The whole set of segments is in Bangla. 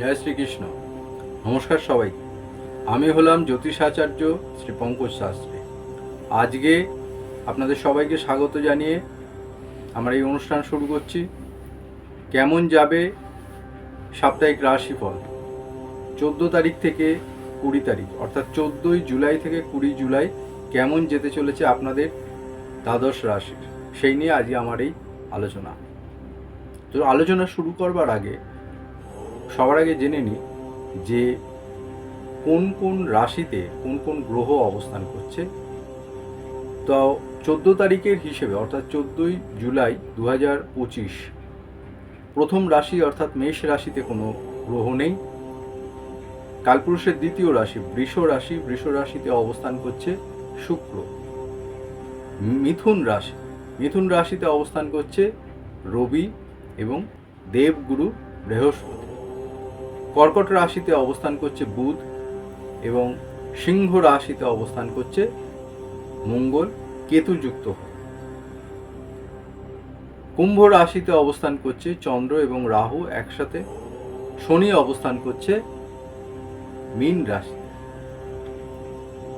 জয় শ্রীকৃষ্ণ। নমস্কার সবাই। আমি হলাম জ্যোতিষাচার্য শ্রী পঙ্কজ শাস্ত্রী। আজকে আপনাদের সবাইকে স্বাগত জানিয়ে আমরা এই অনুষ্ঠান শুরু করছি। কেমন যাবে সাপ্তাহিক রাশিফল? চোদ্দ তারিখ থেকে কুড়ি তারিখ, অর্থাৎ চোদ্দোই জুলাই থেকে কুড়ি জুলাই কেমন যেতে চলেছে আপনাদের দ্বাদশ রাশির? সেই নিয়ে আজকে আমার এই আলোচনা। তো আলোচনা শুরু করবার আগে সবার আগে জেনে নিই যে কোন কোন রাশিতে কোন কোন গ্রহ অবস্থান করছে। তো চোদ্দ তারিখের হিসেবে, অর্থাৎ চোদ্দোই জুলাই দু হাজার পঁচিশ, প্রথম রাশি অর্থাৎ মেষ রাশিতে কোনো গ্রহ নেই। কালপুরুষের দ্বিতীয় রাশি, বৃষ রাশি, বৃষ রাশিতে অবস্থান করছে শুক্র। মিথুন রাশি, মিথুন রাশিতে অবস্থান করছে রবি এবং দেবগুরু বৃহস্পতি। কর্কট রাশিতে অবস্থান করছে বুধ এবং সিংহ রাশিতে অবস্থান করছে মঙ্গল, কেতুযুক্ত। কুম্ভ রাশিতে অবস্থান করছে চন্দ্র এবং রাহু একসাথে। শনি অবস্থান করছে মীন রাশি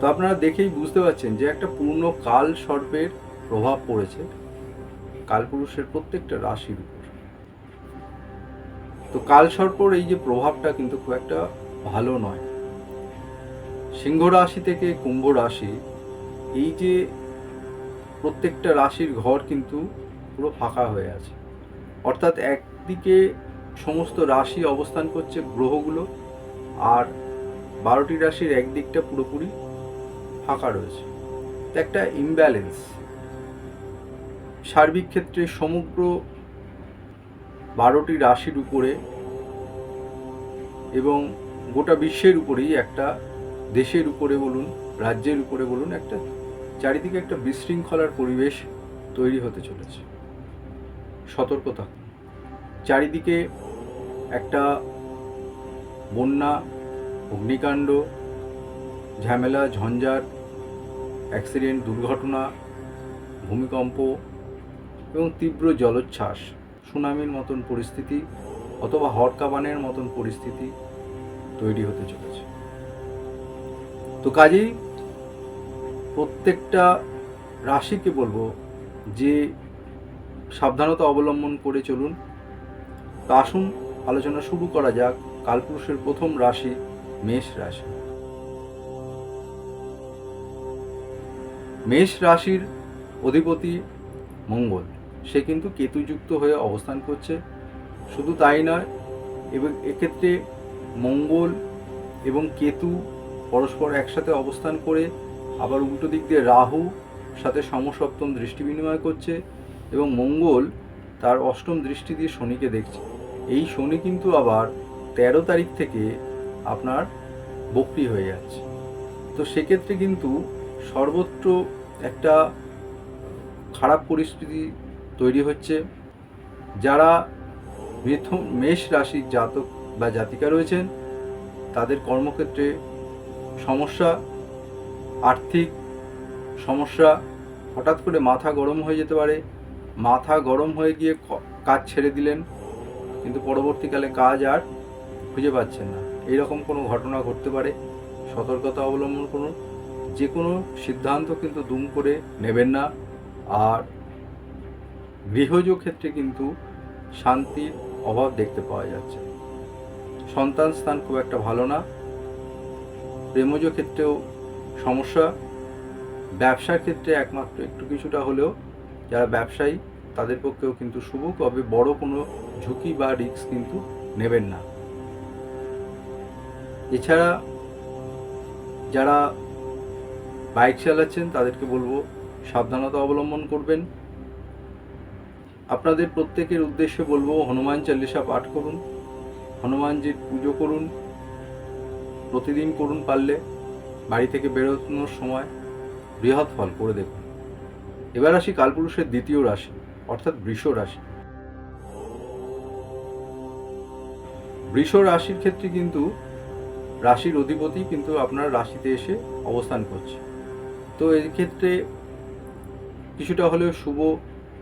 তো আপনারা দেখেই বুঝতে পারছেন যে একটা পূর্ণ কাল সর্পের প্রভাব পড়েছে। কালপুরুষের প্রত্যেকটা রাশির উপর। তো কাল সর্পর এই যে প্রভাবটা কিন্তু খুব একটা ভালো নয়। সিংহ রাশি থেকে কুম্ভ রাশি, এই যে প্রত্যেকটা রাশির ঘর কিন্তু পুরো ফাঁকা হয়ে আছে। অর্থাৎ একদিকে সমস্ত রাশি অবস্থান করছে গ্রহগুলো আর বারোটি রাশির একদিকটা পুরোপুরি ফাঁকা রয়েছে। একটা ইমব্যালেন্স সার্বিক ক্ষেত্রে সমগ্র বারোটি রাশির উপরে এবং গোটা বিশ্বের উপরেই একটা দেশের উপরে বলুন, রাজ্যের উপরে বলুন, একটা চারিদিকে একটা বিশৃঙ্খলার পরিবেশ তৈরি হতে চলেছে। সতর্কতা। চারিদিকে একটা বন্যা, অগ্নিকাণ্ড, ঝামেলা ঝঞ্ঝাট অ্যাক্সিডেন্ট, দুর্ঘটনা, ভূমিকম্প এবং তীব্র জলোচ্ছ্বাস। সুনামির মতন পরিস্থিতি অথবা হরকাবানের মতন পরিস্থিতি তৈরি হতে চলেছে। তো কাজেই প্রত্যেকটা রাশিকে বলব যে সাবধানতা অবলম্বন করে চলুন। তা আসুন আলোচনা শুরু করা যাক কালপুরুষের প্রথম রাশি মেষ রাশি। মেষ রাশির অধিপতি মঙ্গল। সে কিন্তু কেতুযুক্ত হয়ে অবস্থান করছে। শুধু তাই নয় এবং এক্ষেত্রে মঙ্গল এবং কেতু পরস্পর একসাথে অবস্থান করে আবার উল্টো দিক দিয়ে রাহু সাথে সমসপ্তম দৃষ্টি বিনিময় করছে এবং মঙ্গল তার অষ্টম দৃষ্টি দিয়ে শনিকে দেখছে। এই শনি কিন্তু আবার তেরো তারিখ থেকে আপনার বক্রি হয়ে যাচ্ছে। তো সেক্ষেত্রে কিন্তু সর্বত্র একটা খারাপ পরিস্থিতি তৈরি হচ্ছে, যারা মিথুন, মেষ রাশির জাতক বা জাতিকা রয়েছেন, তাদের কর্মক্ষেত্রে সমস্যা, আর্থিক সমস্যা, হঠাৎ করে মাথা গরম হয়ে যেতে পারে। মাথা গরম হয়ে গিয়ে কাজ ছেড়ে দিলেন, কিন্তু পরবর্তীকালে কাজ আর খুঁজে পাচ্ছেন না। এইরকম কোনো ঘটনা ঘটতে পারে? সতর্কতা অবলম্বন করুন। যে কোনো সিদ্ধান্ত কিন্তু দুম করে নেবেন না। আর গৃহজ ক্ষেত্রে কিন্তু শান্তির অভাব দেখতে পাওয়া যাচ্ছে। সন্তান স্থান খুব একটা ভালো না। প্রেমজ ক্ষেত্রেও সমস্যা। ব্যবসার ক্ষেত্রে একমাত্র একটু কিছুটা হলেও যারা ব্যবসায়ী, তাদের পক্ষেও কিন্তু শুভ, তবে বড় কোনো ঝুঁকি বা রিস্ক কিন্তু নেবেন না। এছাড়া যারা বাইক চালাচ্ছেন, তাদেরকে বলব সাবধানতা অবলম্বন করবেন। আপনাদের প্রত্যেকের উদ্দেশ্যে বলব, হনুমান চালিসা পাঠ করুন, হনুমানজির পুজো করুন, প্রতিদিন করুন পারলে বাড়ি থেকে বেরোনোর সময় বৃহৎ ফল করে দেখুন। এবার আসি কালপুরুষের দ্বিতীয় রাশি, অর্থাৎ বৃষ রাশি। বৃষ রাশির ক্ষেত্রে কিন্তু রাশির অধিপতি কিন্তু আপনার রাশিতে এসে অবস্থান করছে। তো এই ক্ষেত্রে কিছুটা হলেও শুভ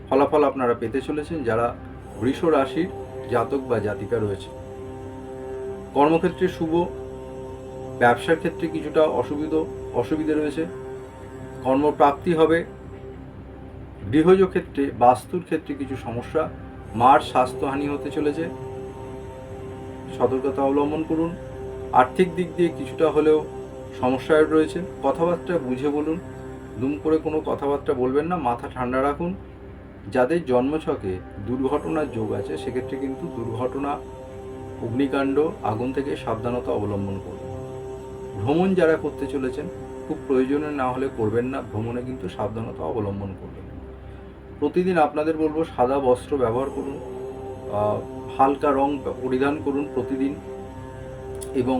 ফলাফল আপনারা পেতে চলেছেন যারা বৃষ রাশির জাতক বা জাতিকা রয়েছে। কর্মক্ষেত্রে শুভ, ব্যবসার ক্ষেত্রে কিছুটা অসুবিধা, অসুবিধে রয়েছে। কর্মপ্রাপ্তি হবে। গৃহজ ক্ষেত্রে, বাস্তুর ক্ষেত্রে কিছু সমস্যা। মার স্বাস্থ্যহানি হতে চলেছে। সতর্কতা অবলম্বন করুন। আর্থিক দিক দিয়ে কিছুটা হলেও সমস্যায় রয়েছে। কথাবার্তা বুঝে বলুন। দুম করে কোনো কথাবার্তা বলবেন না। মাথা ঠান্ডা রাখুন। যাদের জন্মছকে দুর্ঘটনার যোগ আছে, সেক্ষেত্রে কিন্তু দুর্ঘটনা, অগ্নিকাণ্ড, আগুন থেকে সাবধানতা অবলম্বন করুন। ভ্রমণ যারা করতে চলেছেন, খুব প্রয়োজনে না হলে করবেন না, ভ্রমণে কিন্তু সাবধানতা অবলম্বন করবেন। প্রতিদিন আপনাদের বলব, সাদা বস্ত্র ব্যবহার করুন হালকা রং পরিধান করুন প্রতিদিন এবং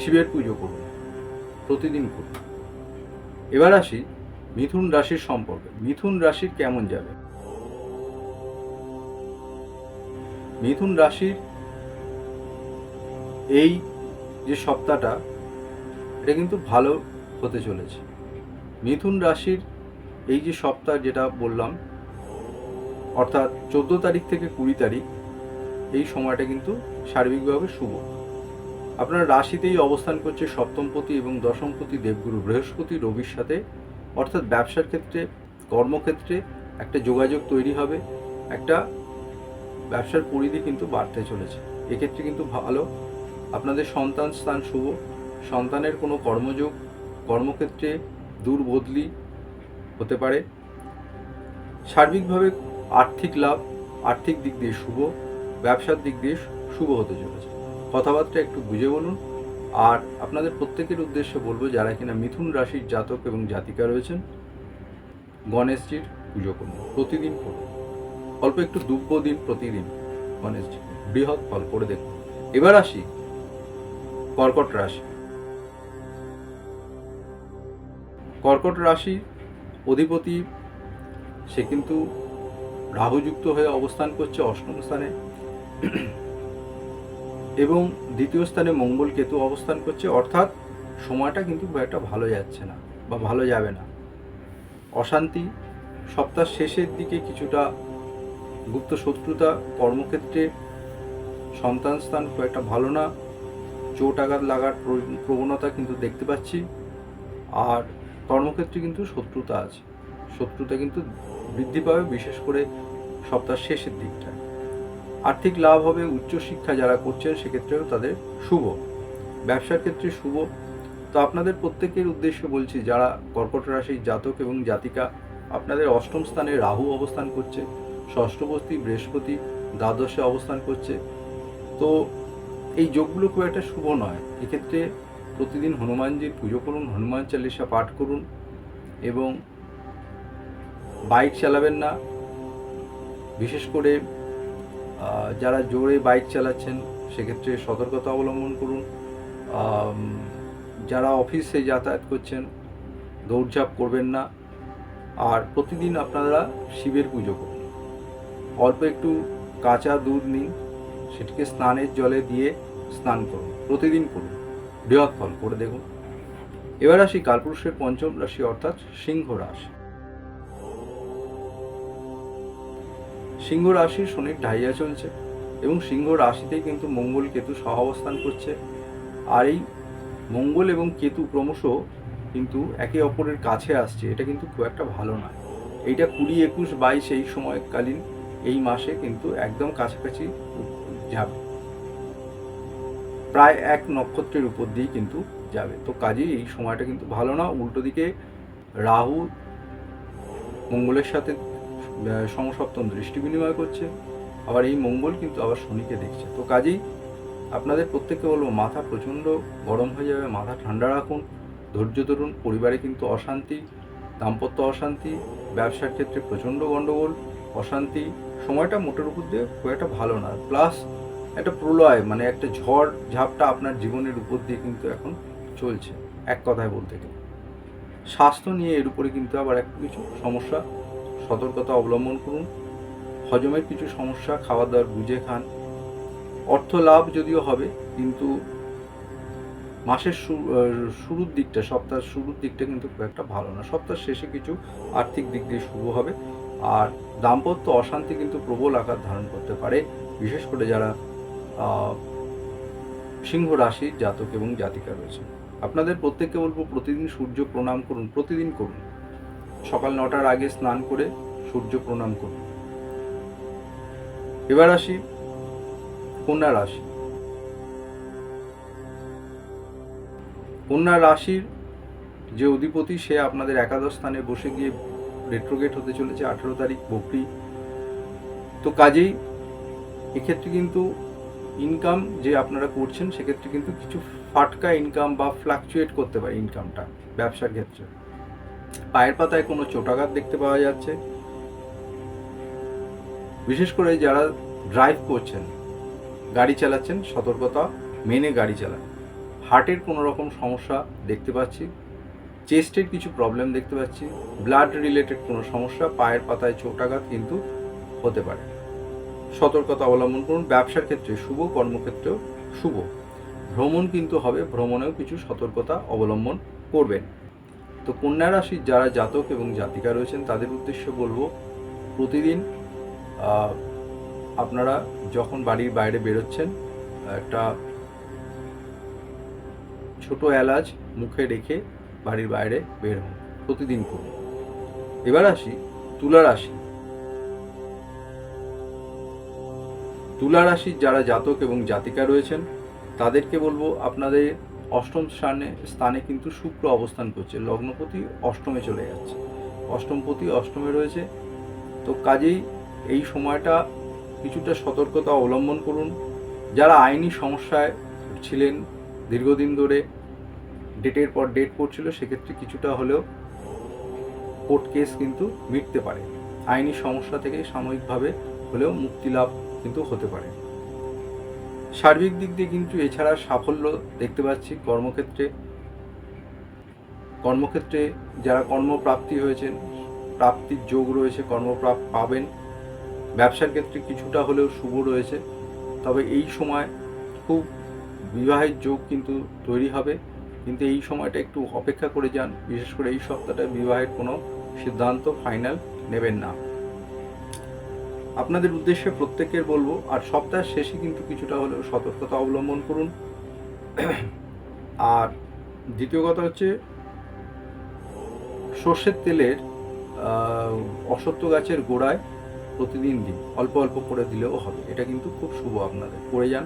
শিবের পুজো করুন, প্রতিদিন করুন। এবার আসি মিথুন রাশির সম্পর্কে। মিথুন রাশির কেমন যাবে? মিথুন রাশির এই যে সপ্তাহটা, এটা কিন্তু ভালো হতে চলেছে। মিথুন রাশির এই যে সপ্তাহ যেটা বললাম, অর্থাৎ চোদ্দ তারিখ থেকে কুড়ি তারিখ, এই সময়টা কিন্তু সার্বিকভাবে শুভ। আপনার রাশিতেই অবস্থান করছে সপ্তমপতি এবং দশমপতি দেবগুরু, বৃহস্পতি রবির সাথে অর্থাৎ ব্যবসার ক্ষেত্রে, কর্মক্ষেত্রে একটা যোগাযোগ তৈরি হবে, একটা ব্যবসার পরিধি কিন্তু বাড়তে চলেছে। এক্ষেত্রে কিন্তু ভালো। আপনাদের সন্তান স্থান শুভ। সন্তানের কোনো কর্মযোগ, কর্মক্ষেত্রে দূর বদলি হতে পারে। সার্বিকভাবে আর্থিক লাভ, আর্থিক দিক দিয়ে শুভ, ব্যবসার দিক দিয়ে শুভ হতে চলেছে। কথাবার্তা একটু বুঝে বলুন। আর আপনাদের প্রত্যেকের উদ্দেশ্যে বলব, যারা কিনা মিথুন রাশির জাতক এবং জাতিকা রয়েছেন গণেশজির পুজো করুন, প্রতিদিন করুন। অল্প একটু দুব্য দিন প্রতিদিন গণেশজি বৃহৎ ফল করে দেখুন। এবার আসি কর্কট রাশি। কর্কট রাশি অধিপতি, সে কিন্তু রাহুযুক্ত হয়ে অবস্থান করছে অষ্টম স্থানে। এবং দ্বিতীয় স্থানে মঙ্গল কেতু অবস্থান করছে, অর্থাৎ সময়টা কিন্তু খুব একটা ভালো যাচ্ছে না বা ভালো যাবে না। অশান্তি, সপ্তাহ শেষের দিকে কিছুটা গুপ্ত শত্রুতা, কর্মক্ষেত্রে সন্তান স্থান খুব একটা ভালো না, চোট আঘাত লাগার প্র- প্রবণতা কিন্তু দেখতে পাচ্ছি, আর কর্মক্ষেত্রে কিন্তু শত্রুতা আছে। শত্রুতা কিন্তু বৃদ্ধি পাবে, বিশেষ করে সপ্তাহ শেষের দিকটা। আর্থিক লাভ হবে উচ্চশিক্ষা যারা করছেন সেক্ষেত্রেও তাদের শুভ। ব্যবসার ক্ষেত্রে শুভ। তো আপনাদের প্রত্যেকের উদ্দেশ্যে বলছি, যারা কর্কট রাশির জাতক এবং জাতিকা, আপনাদের অষ্টম স্থানে রাহু অবস্থান করছে, ষষ্ঠবস্তি বৃহস্পতি দ্বাদশে অবস্থান করছে। তো এই যোগগুলো খুব একটা শুভ নয়। এক্ষেত্রে প্রতিদিন হনুমানজির পুজো করুন, হনুমান চালিসা পাঠ করুন এবং বাইক চালাবেন না। বিশেষ করে যারা জোরে বাইক চালাচ্ছেন, সেক্ষেত্রে সতর্কতা অবলম্বন করুন। যারা অফিসে যাতায়াত করছেন, দৌড়ঝাঁপ করবেন না। আর প্রতিদিন আপনারা শিবের পুজো করুন। অল্প একটু কাঁচা দুধ নিন, সেটিকে স্নানের জলে দিয়ে স্নান করুন, প্রতিদিন করুন, বৃহৎ ফল করে দেখুন। এবার আসি কালপুরুষের পঞ্চম রাশি, অর্থাৎ সিংহ রাশি। সিংহ রাশির শনির ঢাইয়া চলছে এবং সিংহ রাশিতেই কিন্তু মঙ্গল কেতু সহ অবস্থান করছে। আর এই মঙ্গল এবং কেতু ক্রমশ কিন্তু একে অপরের কাছে আসছে, এটা কিন্তু খুব একটা ভালো নয়। এইটা কুড়ি একুশ বাইশ এই সময়কালীন এই মাসে কিন্তু একদম কাছাকাছি যাবে। প্রায় এক নক্ষত্রের উপর দিয়ে কিন্তু যাবে। তো কাজেই এই সময়টা কিন্তু ভালো না। উল্টো দিকে রাহু মঙ্গলের সাথে সমসপ্তম দৃষ্টি বিনিময় করছে। আবার এই মঙ্গল কিন্তু আবার শনিকে দেখছে। তো কাজেই আপনাদের প্রত্যেককে বলব, মাথা প্রচণ্ড গরম হয়ে যাবে, মাথা ঠান্ডা রাখুন, ধৈর্য ধরুন। পরিবারে কিন্তু অশান্তি, দাম্পত্য অশান্তি, ব্যবসার ক্ষেত্রে প্রচণ্ড গণ্ডগোল, অশান্তি। সময়টা মোটের উপর দিয়ে খুব একটা ভালো না। প্লাস একটা প্রলয় মানে একটা ঝড়, ঝাপটা আপনার জীবনের উপর দিয়ে কিন্তু এখন চলছে, এক কথায় বলতে গেলে। স্বাস্থ্য নিয়ে এর উপরে কিন্তু আবার একটু কিছু সমস্যা সতর্কতা অবলম্বন করুন। হজমের কিছু সমস্যা খাওয়া দাওয়ার বুঝে খান। অর্থ লাভ যদিও হবে, কিন্তু মাসের শুরুর দিকটা, সপ্তাহের শুরুর দিকটা কিন্তু খুব একটা ভালো না। সপ্তাহের শেষে কিছু আর্থিক দিক দিয়ে শুভ হবে। আর দাম্পত্য অশান্তি কিন্তু প্রবল আকার ধারণ করতে পারে। বিশেষ করে যারা সিংহ রাশির জাতক এবং জাতিকা রয়েছে। আপনাদের প্রত্যেককে বলব প্রতিদিন সূর্য প্রণাম করুন, প্রতিদিন করুন। সকাল নটার আগে স্নান করে সূর্য প্রণাম করুন। এবার আসি কন্যা রাশি। কন্যা রাশির যে অধিপতি, সে আপনাদের একাদশ স্থানে বসে গিয়ে রেট্রোগেট হতে চলেছে আঠেরো তারিখ, বকরি। তো কাজেই এক্ষেত্রে কিন্তু ইনকাম যে আপনারা করছেন, সেক্ষেত্রে কিন্তু কিছু ফাটকা ইনকাম বা ফ্লাকচুয়েট করতে পারে ইনকামটা ব্যবসার ক্ষেত্রে। পায়ের পাতায় কোনো চোটাঘাত দেখতে পাওয়া যাচ্ছে। বিশেষ করে যারা ড্রাইভ করছেন, গাড়ি চালাচ্ছেন, সতর্কতা, মেনে গাড়ি চালান। হার্টের কোনো রকম সমস্যা দেখতে পাচ্ছি। চেস্টের কিছু প্রবলেম দেখতে পাচ্ছি। ব্লাড রিলেটেড কোনো সমস্যা, পায়ের পাতায় চোটাঘাত কিন্তু হতে পারে। সতর্কতা অবলম্বন করুন। ব্যবসার ক্ষেত্রে শুভ, কর্মক্ষেত্রেও শুভ। ভ্রমণ কিন্তু হবে, ভ্রমণেও কিছু সতর্কতা অবলম্বন করবেন। তো কন্যা রাশির যারা জাতক এবং জাতিকা রয়েছেন, তাদের উদ্দেশ্যে বলব, প্রতিদিন আপনারা যখন বাড়ির বাইরে বেরোচ্ছেন, একটা ছোট এলাচ মুখে রেখে বাড়ির বাইরে বের হন, প্রতিদিন করুন। এবার আসি তুলা রাশি। তুলা রাশির যারা জাতক এবং জাতিকা রয়েছেন, তাদেরকে বলব, আপনাদের অষ্টম স্থানে স্থানে কিন্তু শুক্র অবস্থান করছে। লগ্নপতি অষ্টমে চলে যাচ্ছে। অষ্টমপতি অষ্টমে রয়েছে। তো কাজেই এই সময়টা কিছুটা সতর্কতা অবলম্বন করুন। যারা আইনি সমস্যায় ছিলেন দীর্ঘদিন ধরে, ডেটের পর ডেট পড়ছিল, সেক্ষেত্রে কিছুটা হলেও কোর্ট কেস কিন্তু মিটতে পারে। আইনি সমস্যা থেকে সাময়িকভাবে হলেও মুক্তি লাভ কিন্তু হতে পারে। সার্বিক দিক দিয়ে কিন্তু এছাড়া সাফল্য দেখতে পাচ্ছি কর্মক্ষেত্রে। কর্মক্ষেত্রে যারা কর্মপ্রাপ্তি হয়েছেন, প্রাপ্তির যোগ রয়েছে কর্মপ্রাপ পাবেন। ব্যবসার ক্ষেত্রে কিছুটা হলেও শুভ রয়েছে। তবে এই সময় খুব বিবাহের যোগ কিন্তু তৈরি হবে। কিন্তু এই সময়টা একটু অপেক্ষা করে যান। বিশেষ করে এই সপ্তাহটা বিবাহের কোনো সিদ্ধান্ত, ফাইনাল নেবেন না। আপনাদের উদ্দেশ্যে প্রত্যেকের বলব, আর সপ্তাহের শেষে কিন্তু কিছুটা হলেও সতর্কতা অবলম্বন করুন। আর দ্বিতীয় কথা হচ্ছে, সর্ষের তেলের অসত্য গাছের গোড়ায় প্রতিদিন দিন, অল্প অল্প করে দিলেও হবে। এটা কিন্তু খুব শুভ আপনাদের। করে যান।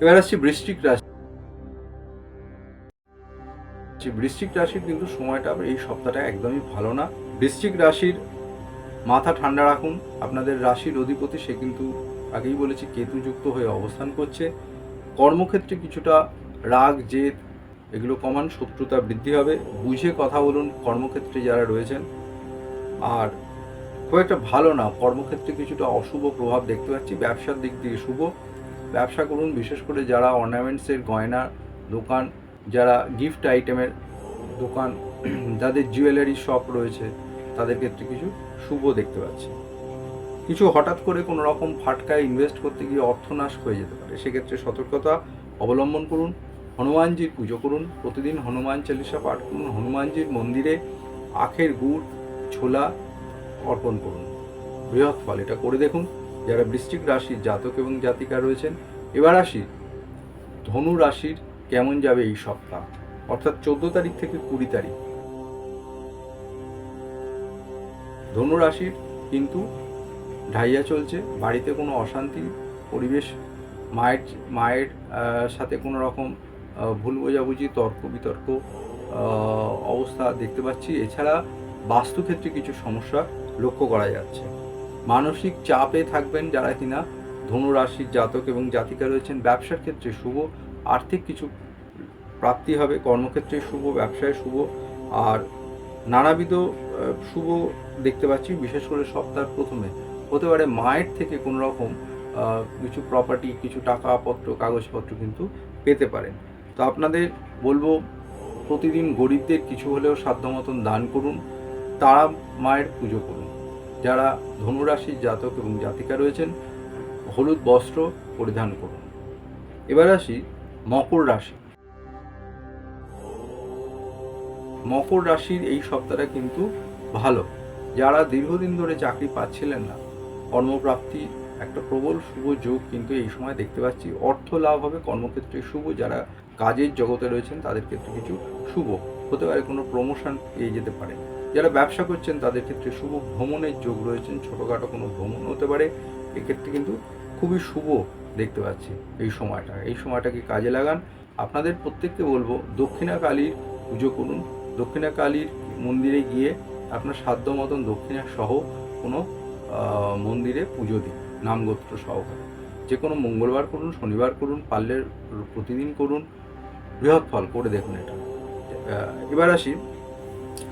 এবার আসছি বৃষ্টিক রাশি। বৃশ্চিক রাশির কিন্তু সময়টা এই সপ্তাহটা একদমই ভালো না। বৃশ্চিক রাশির মাথা ঠান্ডা রাখুন। আপনাদের রাশির অধিপতি, সে কিন্তু আগেই বলেছি, কেতুযুক্ত হয়ে অবস্থান করছে। কর্মক্ষেত্রে কিছুটা রাগ, জেদ, এগুলো কমান, শত্রুতা বৃদ্ধি হবে। বুঝে কথা বলুন কর্মক্ষেত্রে যারা রয়েছেন। আর খুব একটা ভালো না, কর্মক্ষেত্রে কিছুটা অশুভ প্রভাব দেখতে পাচ্ছি। ব্যবসার দিক দিয়ে শুভ। ব্যবসা করুন, বিশেষ করে যারা অর্নামেন্টসের গয়না দোকান, যারা গিফট আইটেমের দোকান, যাদের জুয়েলারি শপ রয়েছে, তাদের ক্ষেত্রে কিছু শুভ দেখতে পাচ্ছি। কিছু হঠাৎ করে কোনো রকম ফাটকায় ইনভেস্ট করতে গিয়ে অর্থনাশ হয়ে যেতে পারে। সেক্ষেত্রে সতর্কতা অবলম্বন করুন, হনুমানজির পুজো করুন, প্রতিদিন হনুমান চালিসা পাঠ করুন, হনুমানজির মন্দিরে আখের গুড়, ছোলা অর্পণ করুন। বৃহৎ ফল, এটা করে দেখুন। যারা বৃশ্চিক রাশির জাতক এবং জাতিকা রয়েছেন, এবার আসি ধনু রাশির কেমন যাবে এই সপ্তাহ? অর্থাৎ চোদ্দ তারিখ থেকে কুড়ি তারিখ। ধনু রাশির কিন্তু ঢাইয়া চলছে। বাড়িতে কোনো অশান্তি, পরিবেশ, মায়ের মায়ের সাথে কোনো রকম ভুল বোঝাবুঝি, তর্ক বিতর্ক অবস্থা দেখতে পাচ্ছি। এছাড়া বাস্তুক্ষেত্রে কিছু সমস্যা লক্ষ্য করা যাচ্ছে। মানসিক চাপে থাকবেন যারা কিনা ধনু রাশির জাতক এবং জাতিকা রয়েছেন। ব্যবসার ক্ষেত্রে শুভ, আর্থিক কিছু প্রাপ্তি হবে। কর্মক্ষেত্রে শুভ, ব্যবসায় শুভ। আর নানাবিধ শুভ দেখতে পাচ্ছি, বিশেষ করে সপ্তাহের প্রথমে। হতে পারে মায়ের থেকে কোনো রকম কিছু প্রপার্টি কিছু টাকাপত্র, কাগজপত্র কিন্তু পেতে পারেন। তো আপনাদের বলব, প্রতিদিন গরিবদের কিছু হলেও সাধ্য মতন দান করুন, তারা মায়ের পুজো করুন। যারা ধনুরাশির জাতক এবং জাতিকা রয়েছেন, হলুদ বস্ত্র পরিধান করুন। এবার আসি মকর রাশি। মকর রাশির এই সপ্তাহটা কিন্তু ভালো। যারা দীর্ঘদিন ধরে চাকরি পাচ্ছিলেন না, কর্মপ্রাপ্তি একটা প্রবল শুভ যোগ কিন্তু এই সময় দেখতে পাচ্ছি। অর্থ লাভ হবে, কর্মক্ষেত্রে শুভ, যারা কাজের জগতে রয়েছেন তাদের ক্ষেত্রে কিছু শুভ। হতে পারে কোনো প্রমোশন পেয়ে যেতে পারে। যারা ব্যবসা করছেন তাদের ক্ষেত্রে শুভ ভ্রমণের যোগ রয়েছেন, ছোটোখাটো কোনো ভ্রমণ হতে পারে। এক্ষেত্রে কিন্তু খুবই শুভ দেখতে পাচ্ছি এই সময়টা। এই সময়টাকে কাজে লাগান। আপনাদের প্রত্যেককে বলব দক্ষিণা কালীর পুজো করুন দক্ষিণা কালীর মন্দিরে গিয়ে আপনার সাধ্য মতন দক্ষিণা সহ কোনো মন্দিরে পুজো দিন, নামগোত্র সহকারে যে কোনো মঙ্গলবার করুন, শনিবার করুন, পারলে প্রতিদিন করুন, বৃহৎ ফল করে দেখুন এটা। এবার আসি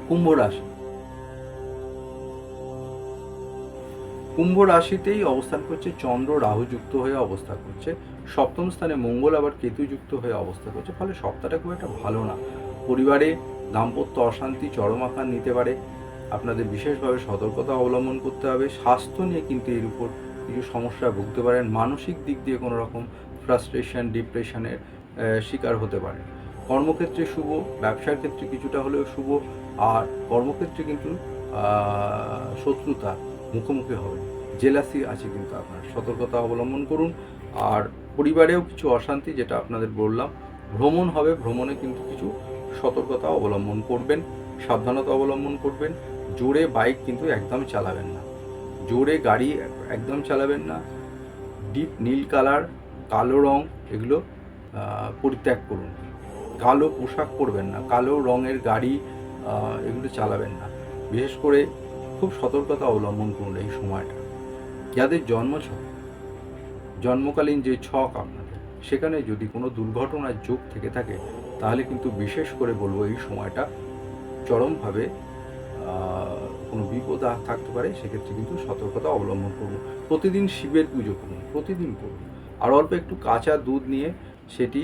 কুম্ভ রাশি। কুম্ভ রাশিতেই অবস্থান করছে চন্দ্র, রাহু যুক্ত হয়ে অবস্থান করছে। সপ্তম স্থানে মঙ্গল, আবার কেতু যুক্ত হয়ে অবস্থা করছে। ফলে সপ্তাহটা খুব একটা ভালো না। পরিবারে দাম্পত্য অশান্তি চরম আকার নিতে পারে। আপনাদের বিশেষভাবে সতর্কতা অবলম্বন করতে হবে। স্বাস্থ্য নিয়ে কিন্তু এর উপর কিছু সমস্যা ভুগতে পারেন। মানসিক দিক দিয়ে কোনো রকম ফ্রাস্ট্রেশন ডিপ্রেশনের শিকার হতে পারে। কর্মক্ষেত্রে শুভ, ব্যবসার ক্ষেত্রে কিছুটা হলেও শুভ। আর কর্মক্ষেত্রে কিন্তু শত্রুতা মুখোমুখি হবে। জেলাসি আছে কিন্তু আপনার। সতর্কতা অবলম্বন করুন। আর পরিবারেও কিছু অশান্তি, যেটা আপনাদের বললাম, ভ্রমণ হবে। ভ্রমণে কিন্তু কিছু সতর্কতা অবলম্বন করবেন, সাবধানতা অবলম্বন করবেন, জোরে বাইক কিন্তু একদম চালাবেন না। জোরে গাড়ি একদম চালাবেন না। ডিপ নীল কালার কালো রং এগুলো পরিত্যাগ করুন। কালো পোশাক পরবেন না, কালো রঙের গাড়ি এগুলো চালাবেন না। বিশেষ করে খুব সতর্কতা অবলম্বন করুন এই সময়টা। যাদের জন্মছক জন্মকালীন যে ছক আপনাদের, সেখানে যদি কোনো দুর্ঘটনার যোগ থেকে থাকে তাহলে কিন্তু বিশেষ করে বলব এই সময়টা চরমভাবে কোনো বিপদ আর থাকতে পারে, সেক্ষেত্রে কিন্তু সতর্কতা অবলম্বন করুন প্রতিদিন শিবের পুজো করুন, প্রতিদিন করুন। আর অল্প একটু কাঁচা দুধ নিয়ে সেটি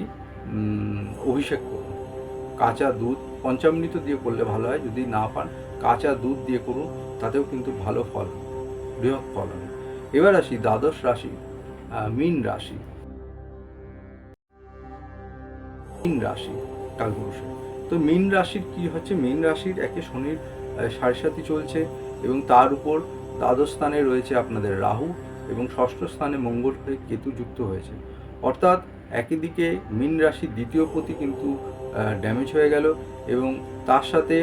অভিষেক করুন। কাঁচা দুধ পঞ্চামৃত দিয়ে করলে ভালো হয়, যদি না পান কাঁচা দুধ দিয়ে করুন, তাতেও কিন্তু ভালো ফল, বৃহৎ ফল হবে। এবার আসি দ্বাদশ রাশি মীন রাশি। মীন রাশি কালপুরুষে তো মীন রাশির কি হচ্ছে? মীন রাশির একে শনির সাড়ে সাথী চলছে এবং তার উপর দ্বাদশ স্থানে রয়েছে আপনাদের রাহু এবং ষষ্ঠ স্থানে মঙ্গল হয়ে কেতু যুক্ত হয়েছে। অর্থাৎ একই দিকে মীন রাশির দ্বিতীয় পতি কিন্তু ড্যামেজ হয়ে গেল এবং তার সাথে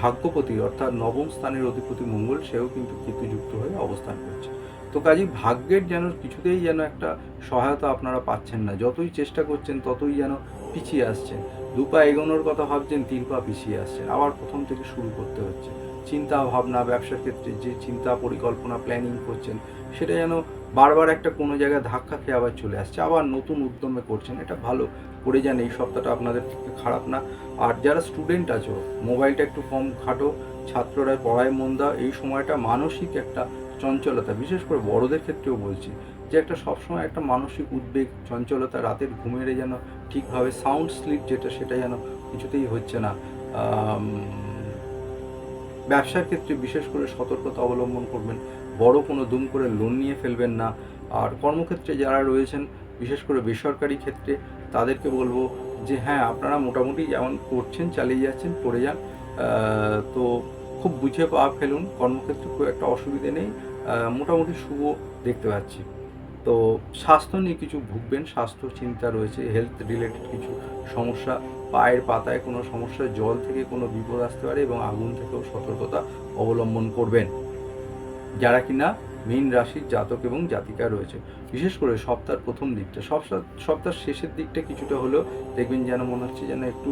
ভাগ্যপতি অর্থাৎ নবম স্থানের অধিপতি মঙ্গল, সেও কিন্তু কেতুযুক্ত হয়ে অবস্থান করছে। তো কাজেই ভাগ্যের যেন কিছুতেই যেন একটা সহায়তা আপনারা পাচ্ছেন না। যতই চেষ্টা করছেন, ততই যেন পিছিয়ে আসছেন দু পা এগোনোর কথা ভাবছেন, তিন পা পিছিয়ে আসছেন। আবার প্রথম থেকে শুরু করতে হচ্ছে। চিন্তা ভাবনা, ব্যবসার ক্ষেত্রে যে চিন্তা, পরিকল্পনা প্ল্যানিং করছেন, সেটা যেন বারবার একটা কোনো জায়গায় ধাক্কা খেয়ে আবার চলে আসছে। আবার নতুন উদ্যমে করছেন, এটা ভালো করে যান এই সপ্তাহটা আপনাদের খারাপ না। আর যারা স্টুডেন্ট আছো মোবাইলটা একটু কম খাটো, ছাত্ররা পড়ায় মন দাও এই সময়টা মানসিক একটা চঞ্চলতা, বিশেষ করে বড়দের ক্ষেত্রেও বলছি। যে একটা সবসময় একটা মানসিক উদ্বেগ, চঞ্চলতা, রাতের ঘুমের যেন ঠিকভাবে সাউন্ড স্লিপ যেটা, সেটা যেন কিছুতেই হচ্ছে না। ব্যবসার ক্ষেত্রে বিশেষ করে সতর্কতা অবলম্বন করবেন, বড় কোনো দুম করে লোন নিয়ে ফেলবেন না। আর কর্মক্ষেত্রে যারা রয়েছেন, বিশেষ করে বেসরকারি ক্ষেত্রে, তাদেরকে বলব যে হ্যাঁ আপনারা মোটামুটি যেমন করছেন, চালিয়ে যাচ্ছেন, করে যান। তো খুব বুঝে পা ফেলুন, কর্মক্ষেত্রে খুব একটা অসুবিধে নেই। মোটামুটি শুভ দেখতে পাচ্ছি। তো স্বাস্থ্য নিয়ে কিছু ভুগবেন, স্বাস্থ্য চিন্তা রয়েছে হেলথ রিলেটেড কিছু সমস্যা, পায়ের পাতায় কোনো সমস্যা, জল থেকে কোনো বিপদ আসতে পারে এবং আগুন থেকেও সতর্কতা অবলম্বন করবেন। যারা কিনা মীন রাশির জাতক এবং জাতিকা রয়েছে, বিশেষ করে সপ্তাহের প্রথম দিকটা, সপ্তাহ, সপ্তাহের শেষের দিকটা কিছুটা হলেও দেখবেন যেন মনে হচ্ছে যেন একটু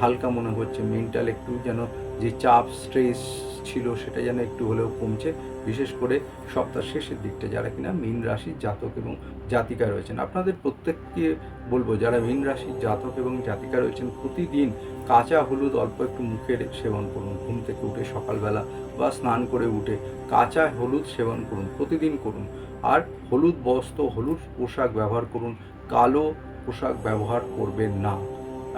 হালকা মনে হচ্ছে মেন্টাল একটু যেন যে চাপ স্ট্রেস ছিল সেটা যেন একটু হলেও কমছে, বিশেষ করে সপ্তাহ শেষের দিকটা যারা কিনা মীন রাশির জাতক এবং জাতিকা রয়েছেন। আপনাদের প্রত্যেককে বলব, যারা মীন রাশির জাতক এবং জাতিকা রয়েছেন, প্রতিদিন কাঁচা হলুদ অল্প একটু মুখের সেবন করুন। ঘুম থেকে উঠে সকালবেলা বা স্নান করে উঠে কাঁচা হলুদ সেবন করুন, প্রতিদিন করুন। আর হলুদ বস্ত্র, হলুদ পোশাক ব্যবহার করুন, কালো পোশাক ব্যবহার করবেন না।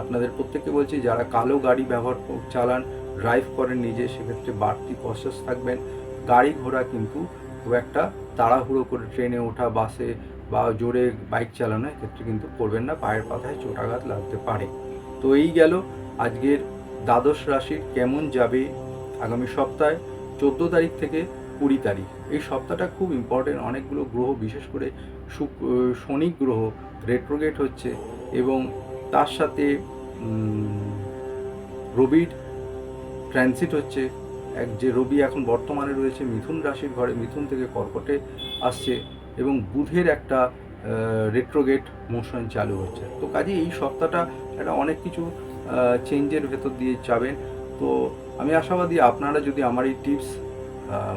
আপনাদের প্রত্যেককে বলছি, যারা কালো গাড়ি ব্যবহার চালান ড্রাইভ করেন নিজে, সেক্ষেত্রে বাড়তি কনসিয়াস থাকবেন গাড়ি ঘোড়া কিন্তু খুব একটা তাড়াহুড়ো করে ট্রেনে ওঠা, বাসে বা জোরে বাইক চালানো এক্ষেত্রে কিন্তু করবেন না, পায়ের পাতায় চোটাঘাত লাগতে পারে। তো এই গেল আজকের দ্বাদশ রাশির কেমন যাবে আগামী সপ্তাহে, চোদ্দ তারিখ থেকে কুড়ি তারিখ। এই সপ্তাহটা খুব ইম্পর্টেন্ট অনেকগুলো গ্রহ, বিশেষ করে শনি গ্রহ রেট্রোগেট হচ্ছে এবং তার সাথে রবির ট্রানজিট হচ্ছে, এক যে রবি এখন বর্তমানে রয়েছে, মিথুন রাশির ঘরে, মিথুন থেকে কর্কটে আসছে এবং বুধের একটা রেট্রোগেট মোশন চালু হচ্ছে। তো কাজে এই সপ্তাহটা একটা অনেক কিছু চেঞ্জের ভেতর দিয়ে যাবেন। তো আমি আশাবাদী আপনারা যদি আমার এই টিপস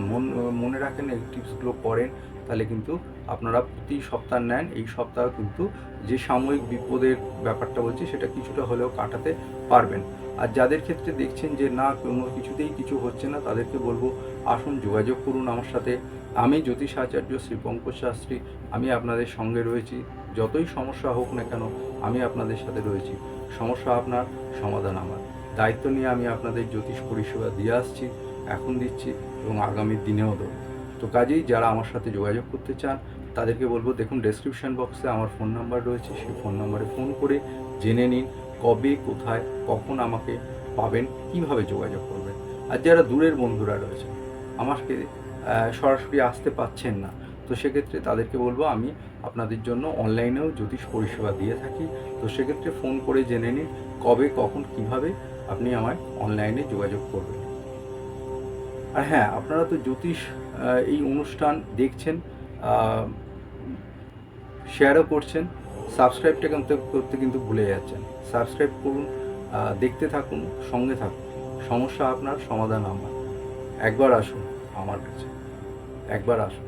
মন, মনে রাখেন, এই টিপসগুলো করেন তাহলে কিন্তু আপনারা প্রতি সপ্তাহ নেন। এই সপ্তাহ কিন্তু যে সাময়িক বিপদের ব্যাপারটা বলছি, সেটা কিছুটা হলেও কাটাতে পারবেন। আর যাদের ক্ষেত্রে দেখছেন যে, না, কোনো কিছুতেই কিছু হচ্ছে না, তাদেরকে বলব, আসুন, যোগাযোগ করুন আমার সাথে। আমি জ্যোতিষ আচার্য শ্রী পঙ্কজ শাস্ত্রী, আমি আপনাদের সঙ্গে রয়েছি। যতই সমস্যা হোক না কেন, আমি আপনাদের সাথে রয়েছি। সমস্যা আপনার, সমাধান আমার। দায়িত্ব নিয়ে আমি আপনাদের জ্যোতিষ পরিষেবা দিয়ে আসছি, এখন দিচ্ছি এবং আগামী দিনেও দেবো তো কাজেই যারা আমার সাথে যোগাযোগ করতে চান, তাদেরকে বলব দেখুন ডেসক্রিপশন বক্সে আমার ফোন নাম্বার রয়েছে, সেই ফোন নাম্বারে ফোন করে জেনে নিন কবে, কোথায়, কখন আমাকে পাবেন, কীভাবে যোগাযোগ করবেন। আর যারা দূরের বন্ধুরা রয়েছে, আমাকে সরাসরি আসতে পাচ্ছেন না, তো সেক্ষেত্রে তাদেরকে বলব আমি আপনাদের জন্য অনলাইনেও জ্যোতিষ পরিষেবা দিয়ে থাকি, তো সেক্ষেত্রে ফোন করে জেনে নিন কবে, কখন, কীভাবে আপনি আমায় অনলাইনে যোগাযোগ করবেন। আর হ্যাঁ আপনারা তো জ্যোতিষ এই অনুষ্ঠান দেখছেন শেয়ারও করছেন সাবস্ক্রাইবটা কিন্তু করতে কিন্তু ভুলে যাচ্ছেন। সাবস্ক্রাইব করুন দেখতে থাকুন, সঙ্গে থাকুন। সমস্যা আপনার, সমাধান আমার। একবার আসুন আমার কাছে। একবার আসুন।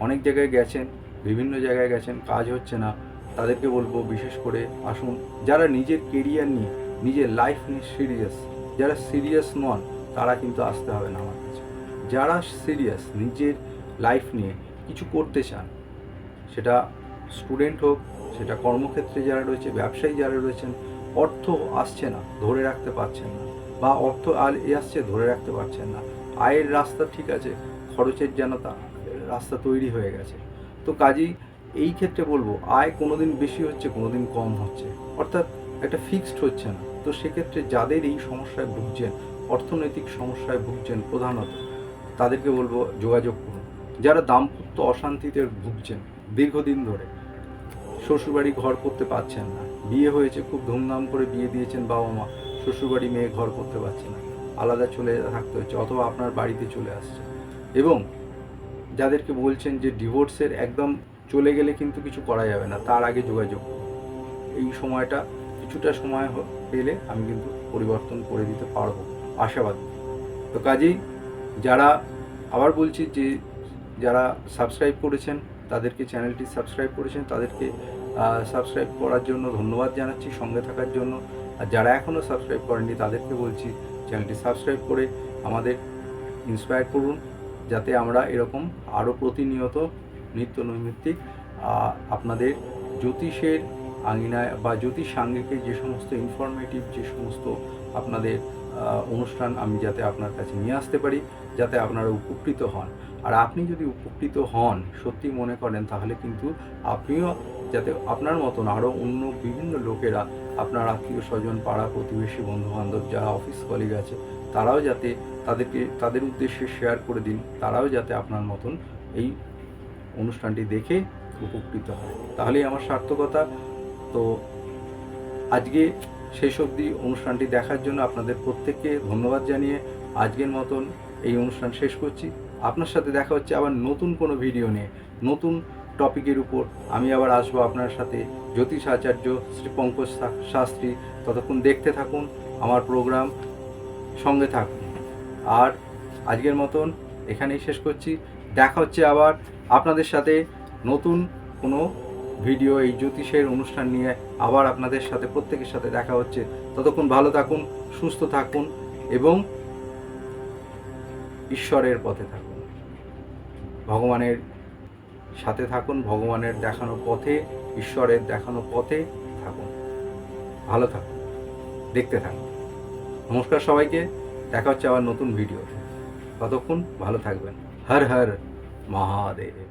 অনেক জায়গায় গেছেন, বিভিন্ন জায়গায় গেছেন, কাজ হচ্ছে না। তাদেরকে বলব, বিশেষ করে আসুন। যারা নিজের কেরিয়ার নিয়ে, নিজের লাইফ নিয়ে সিরিয়াস যারা সিরিয়াস নন, তারা কিন্তু আসতে হবে না আমার যারা সিরিয়াস নিজের লাইফ নিয়ে কিছু করতে চান, সেটা স্টুডেন্ট হোক, সেটা কর্মক্ষেত্রে যারা রয়েছে, ব্যবসায়ী যারা রয়েছেন, অর্থ আসছে না, ধরে রাখতে পারছেন না বা অর্থ আর এ আসছে, ধরে রাখতে পারছেন না। আয়ের রাস্তা ঠিক আছে, খরচের যেন তা, রাস্তা তৈরি হয়ে গেছে। তো কাজেই এই ক্ষেত্রে বলব, আয় কোনোদিন বেশি হচ্ছে, কোনোদিন কম হচ্ছে। অর্থাৎ একটা ফিক্সড হচ্ছে না। তো সেক্ষেত্রে যাদের এই সমস্যায় ভুগছেন, অর্থনৈতিক সমস্যায় ভুগছেন প্রধানত তাদেরকে বলব যোগাযোগ করুন। যারা দাম্পত্য অশান্তিতে ভুগছেন দীর্ঘদিন ধরে, শ্বশুরবাড়ি ঘর করতে পারছেন না, বিয়ে হয়েছে, খুব ধুমধাম করে বিয়ে দিয়েছেন বাবা মা, শ্বশুরবাড়ি মেয়ে ঘর করতে পারছে না, আলাদা চলে থাকতে হচ্ছে অথবা আপনার বাড়িতে চলে আসছে। এবং যাদেরকে বলছেন যে ডিভোর্সের একদম চলে গেলে কিন্তু কিছু করা যাবে না, তার আগে যোগাযোগ। এই সময়টা কিছুটা সময় পেলে আমি কিন্তু পরিবর্তন করে দিতে পারব। আশাবাদী। তো কাজেই যারা আবার বলছি যে যারা সাবস্ক্রাইব করেছেন, তাদেরকে চ্যানেলটি সাবস্ক্রাইব করেছেন, তাদেরকে সাবস্ক্রাইব করার জন্য ধন্যবাদ জানাচ্ছি, সঙ্গে থাকার জন্য। আর যারা এখনও সাবস্ক্রাইব করেননি, তাদেরকে বলছি চ্যানেলটি সাবস্ক্রাইব করে আমাদের ইন্সপায়ার করুন, যাতে আমরা এরকম আরও প্রতিনিয়ত নিত্য নৈমিত্তিক আপনাদের জ্যোতিষের আঙিনায় বা জ্যোতিষ সাঙ্গিকের যে সমস্ত ইনফরমেটিভ যে সমস্ত আপনাদের অনুষ্ঠান আমি যাতে আপনার কাছে নিয়ে আসতে পারি, যাতে আপনারা উপকৃত হন। আর আপনি যদি উপকৃত হন, সত্যি মনে করেন, তাহলে কিন্তু আপনিও যাতে আপনার মতন আরও অন্য বিভিন্ন লোকেরা, আপনার আত্মীয় স্বজন, পাড়া প্রতিবেশী, বন্ধুবান্ধব, যারা অফিস কলিগ আছে, তারাও যাতে তাদেরকে, তাদের উদ্দেশ্যে শেয়ার করে দিন, তারাও যাতে আপনার মতন এই অনুষ্ঠানটি দেখে উপকৃত হয়। তাহলেই আমার সার্থকতা। তো আজকে শেষ অবধি অনুষ্ঠানটি দেখার জন্য আপনাদের প্রত্যেককে ধন্যবাদ জানিয়ে আজকের মতন এই অনুষ্ঠান শেষ করছি। আপনার সাথে দেখা হচ্ছে আবার নতুন কোনো ভিডিও নিয়ে। নতুন টপিকের উপর আমি আবার আসব আপনার সাথে। জ্যোতিষ আচার্য শ্রী পঙ্কজ শাস্ত্রী ততক্ষণ দেখতে থাকুন, আমার প্রোগ্রাম সঙ্গে থাকুন। আর আজকের মতন এখানেই শেষ করছি। দেখা হচ্ছে আবার আপনাদের সাথে নতুন কোনো ভিডিও, এই জ্যোতিষের অনুষ্ঠান নিয়ে আবার আপনাদের সাথে, প্রত্যেকের সাথে দেখা হচ্ছে। ততক্ষণ ভালো থাকুন, সুস্থ থাকুন এবং ঈশ্বরের পথে থাকুন। ভগবানের সাথে থাকুন, ভগবানের দেখানো পথে, ঈশ্বরের দেখানো পথে থাকুন। ভালো থাকুন, দেখতে থাকুন। নমস্কার সবাইকে, দেখা হচ্ছে আবার নতুন ভিডিও ততক্ষণ ভালো থাকবেন। হর হর মহাদেব।